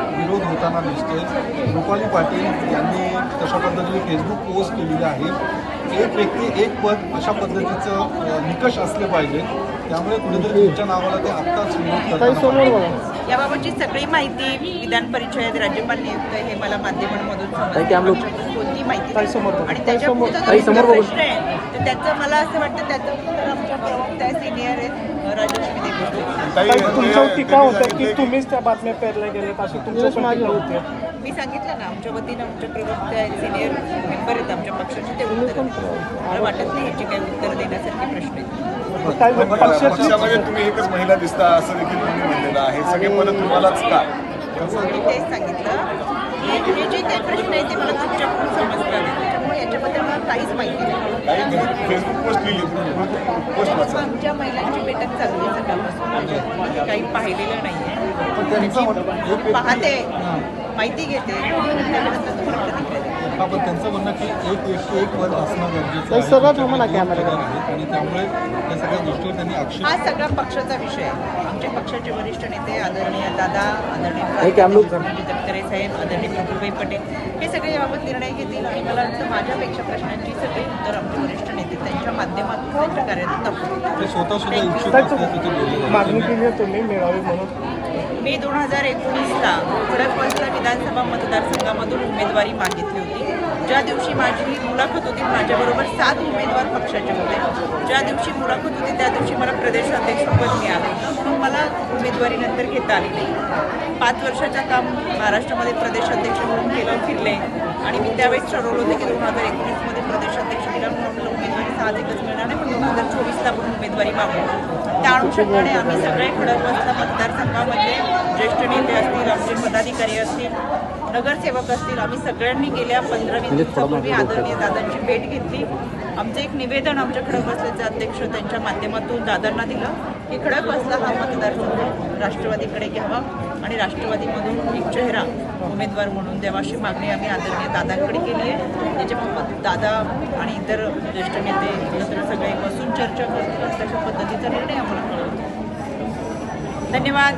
विरोध होताना दिसतोय. रुपाली पाटील यांनी तशा पद्धतीने फेसबुक पोस्ट केलेली आहे. एक व्यक्ती एक पद अशा पद्धतीचं निकष असले पाहिजे. त्यामुळे कुठेतरी तुमच्या नावाला ते आत्ताच विरोध याबाबतची सगळी माहिती विधान परिषद राज्यपाल नियुक्त हे मला माध्यमांमधून ताई, ते आम्ही- पक्षाकडून कोणती माहिती. आणि ताई, त्याच्या समोर- पुढचा ताई, जो समोर बघू. प्रश्न आहे तर त्याचं मला असं वाटतं त्याचं उत्तर आमच्या प्रवक्त्या सिनियर आहेत राजलक्ष्मी ताई, तुमच्यावर टीका होते की तुम्हीच त्या बातम्या पेरल्या गेल्यात अशी टीका होते. मी सांगितलं ना आमच्या वतीनं आमच्या प्रवक्त्या आहेत सिनियर मेंबर आहेत आमच्या पक्षाचे ते उत्तर मला वाटत नाही याची काही उत्तर देण्यासारखे प्रश्न आहेत पक्षामध्ये तुम्ही एकच महिला दिसता असं देखील तुम्ही म्हणलेलं आहे. सगळे पद तुम्हालाच का? मी तेच सांगितलं. हे हे जे काही प्रश्न आहे ते मला तुमच्याकडून समजतात. काहीच माहिती नाही. फेसबुक पोस्ट लिहिली वाचा आमच्या महिलांची बैठक चालू आहे सकाळपासून. काही पाहिलेलं व्यक्ती- पाहते. माहिती घेते. देते. हा, पण त्यांचं म्हणणं की एक व्यक्ती एक पद असणं गरजेचं आहे. दोन कॅमेरा. आहेत आणि त्यामुळे त्या सगळ्या गोष्टीवर त्यांनी आक्षेप हा सगळा पक्षाचा विषय आहे. आमचे पक्षाचे वरिष्ठ नेते आदरणीय दादा आदरणीय हे प्राध्यापक तटकरे साहेब आदरणीय प्रफुल्लभाई पटेल हे सगळे याबाबत निर्णय घेतील आणि मला वाटतं माझ्यापेक्षा प्रश्नांची सगळी उत्तर आमचे वरिष्ठ नेते त्यांच्या माध्यमातून त्यांच्या कार्यातून दाखवतील ते स्वतः सुद्धा इच्छुक ताई, असल्याचं ते बोलले. मागणी केली आहे तुम्ही मिळावी म्हणून. मी दोन हजार एकोणीसला खडकवासला विधानसभा मतदारसंघामधून उमेदवारी मागितली होती. ज्या दिवशी माझी मुलाखत होती माझ्याबरोबर सात उमेदवार पक्षाचे होते. ज्या दिवशी मुलाखत होती त्या दिवशी मला प्रदेशाध्यक्षपद मिळालं. पण मला उमेदवारीनंतर घेता आली नाही. पाच वर्षाचं काम महाराष्ट्रामध्ये प्रदेशाध्यक्ष म्हणून केलं फिरले. आणि मी त्यावेळेस ठरवलं होतं की दोन हजार एकोणीसमध्ये प्रदेशाध्यक्ष केला म्हणून साहजिकच मिळणार नाही पण दोन हजार चोवीसला पण उमेदवारी मागू. त्या अनुषंगाने आम्ही सगळे खडकवासला मतदारसंघामध्ये ज्येष्ठ नेते असतील आमचे पदाधिकारी असतील नगरसेवक असतील आम्ही सगळ्यांनी गेल्या पंधरा वीस दिवसापूर्वी आदरणीय दादांची भेट घेतली. आमचं एक निवेदन आमच्या खडकवासल्याचे अध्यक्ष त्यांच्या माध्यमातून दादांना दिलं की खडकवासला हा मतदारसंघ राष्ट्रवादीकडे घ्यावा आणि राष्ट्रवादीमधून एक चेहरा उमेदवार म्हणून देवाशी अशी मागणी आम्ही आदरणीय दादांकडे केली आहे. त्याच्याबाबत दादा आणि इतर ज्येष्ठ नेते एकत्र सगळे बसून चर्चा करतील आणि तशा पद्धतीचा निर्णय आम्हाला कळवतो धन्यवाद.